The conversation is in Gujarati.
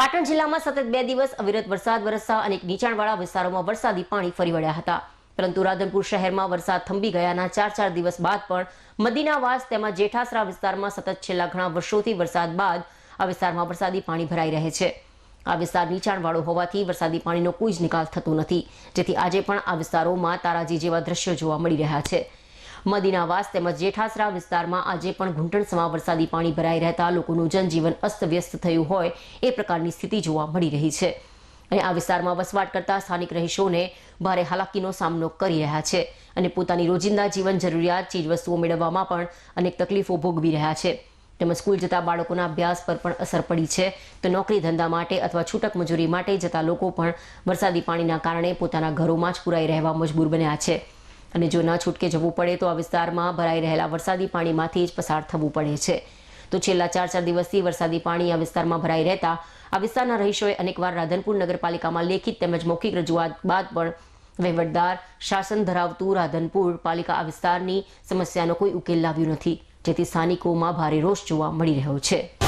પાટણ જિલ્લામાં સતત બે દિવસ અવિરત વરસાદ, વરસતા અનેક નીચાણવાળા વિસ્તારોમાં વરસાદી પાણી ફરી વળ્યા હતા. પરંતુ રાધનપુર શહેરમાં વરસાદ થંભી ગયાના ચાર ચાર દિવસ બાદ પણ મદીનાવાસ તેમજ જેઠાસરા વિસ્તારમાં સતત છેલ્લા ઘણા વર્ષોથી વરસાદ બાદ આ વિસ્તારમાં વરસાદી પાણી ભરાઈ રહે છે. આ વિસ્તાર નીચાણવાળો હોવાથી વરસાદી પાણીનો કોઈ જ નિકાલ થતો નથી. જેથી આજે પણ આ વિસ્તારોમાં તારાજી જેવા દ્રશ્યો જોવા મળી રહ્યા છે. મદીનાવાસ તેમજ જેઠાસરા વિસ્તારમાં આજે પણ ઘૂંટણસમાં વરસાદી પાણી ભરાઈ રહેતા લોકોનું જનજીવન અસ્તવ્યસ્ત થયું હોય એ પ્રકારની સ્થિતિ જોવા મળી રહી છે. અને આ વિસ્તારમાં વસવાટ કરતા સ્થાનિક રહીશોને ભારે હાલાકીનો સામનો કરી રહ્યા છે અને પોતાની રોજિંદા જીવન જરૂરિયાત, ચીજવસ્તુઓ મેળવવામાં પણ અનેક તકલીફો ભોગવી રહ્યા છે. તેમજ સ્કૂલ જતા બાળકોના અભ્યાસ પર પણ અસર પડી છે તો નોકરી ધંધા માટે અથવા છૂટક મજૂરી માટે જતા લોકો પણ વરસાદી પાણીના કારણે પોતાના ઘરોમાં જ પુરાઈ રહેવા મજબૂર બન્યા છે. અને જો ન છૂટકે જવું પડે તો આ વિસ્તારમાં ભરાઈ રહેલા વરસાદી પાણીમાંથી જ પસાર થવું પડે છે. તો છેલ્લા ચાર ચાર દિવસથી વરસાદી પાણી આ વિસ્તારમાં ભરાઈ રહેતા આ વિસ્તારના રહીશોએ અનેકવાર રાધનપુર નગરપાલિકામાં લેખિત તેમજ મૌખિક રજૂઆત બાદ પણ વહીવટદાર શાસન ધરાવતું રાધનપુર પાલિકા આ વિસ્તારની સમસ્યાનો કોઈ ઉકેલ લાવ્યો નથી, જેથી સ્થાનિકોમાં ભારે રોષ જોવા મળી રહ્યો છે.